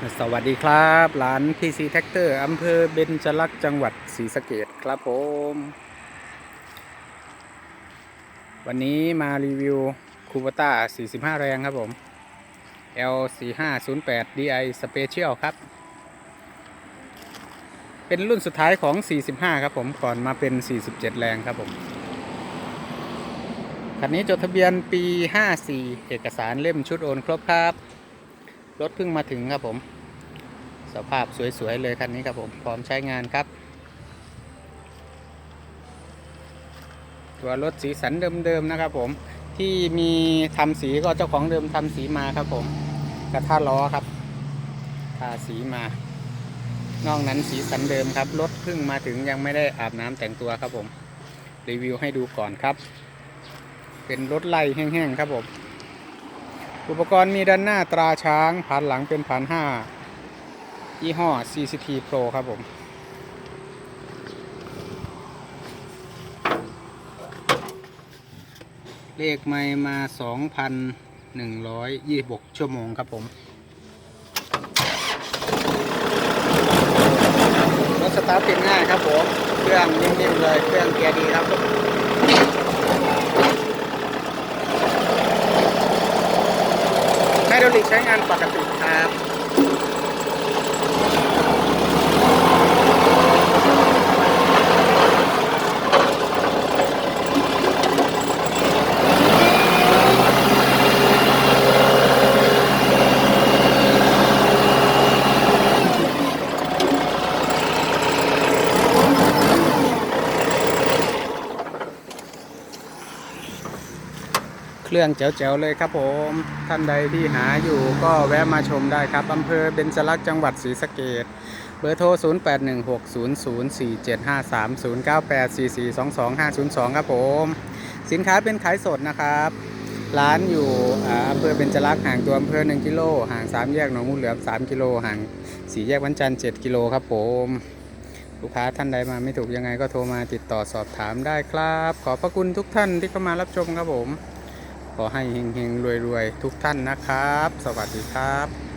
สวัสดีครับร้าน PC t r a c t o r อำเภอเบญจลักษ์จังหวัดศรีสะเกดครับผม วันนี้มารีวิวคูบต้า45 แรงครับผม L4508 DI Special ครับ เป็นรุ่นสุดท้ายของ 45 ครับผมก่อนมาเป็น 47 แรงครับผม คันนี้จดทะเบียนปี 54 เอกสารเล่มชุดโอนครบครับ รถเพิ่งมาถึงครับผม สภาพสวย ๆ เลยคันนี้ครับผม พร้อมใช้งานครับ ตัวรถสีสันเดิม ๆ นะครับผม ที่มีทำสีก็เจ้าของเดิมทำสีมาครับผม กระทะล้อครับ ทาสีมา นอกนั้นสีสันเดิมครับ รถเพิ่งมาถึงยังไม่ได้อาบน้ำแต่งตัวครับผม รีวิวให้ดูก่อนครับ เป็นรถไล่แห้งๆครับผม อุปกรณ์มีด้านหน้าตราช้างผ่านหลังเป็นผ่านห้ายี่ห้อ CCT Pro ครับผม เลขไม่มา 2,126 ชั่วโมงครับผม รถสตาร์ทติดง่ายครับผม เครื่องนิ่มๆเลย เครื่องเกียร์ดีครับผม ไฮดรอลิก ใช้งานปกติครับ เครื่องแจ๋วๆเลยครับผม ท่านใดที่หาอยู่ก็แวะมาชมได้ครับอำเภอเบญจลักษณ์จังหวัดศรีสะเกดเบอร์โทร 0816004753 0984422502 ครับผม สินค้าเป็นขายสดนะครับ ร้านอยู่อำเภอเบญจลักษณ์ห่างตัวอำเภอ 1 กิโล ห่าง 3 แยกหนองมูเหลือม 3 กิโล ห่าง 4 แยกวันจันทร์ 7 กิโลครับผมลูกค้าท่านใดมาไม่ถูกยังไงก็โทรมาติดต่อสอบถามได้ครับ ขอบพระคุณทุกท่านที่เข้ามารับชมครับผม ขอให้เฮงๆรวยๆ ทุกท่านนะครับ สวัสดีครับ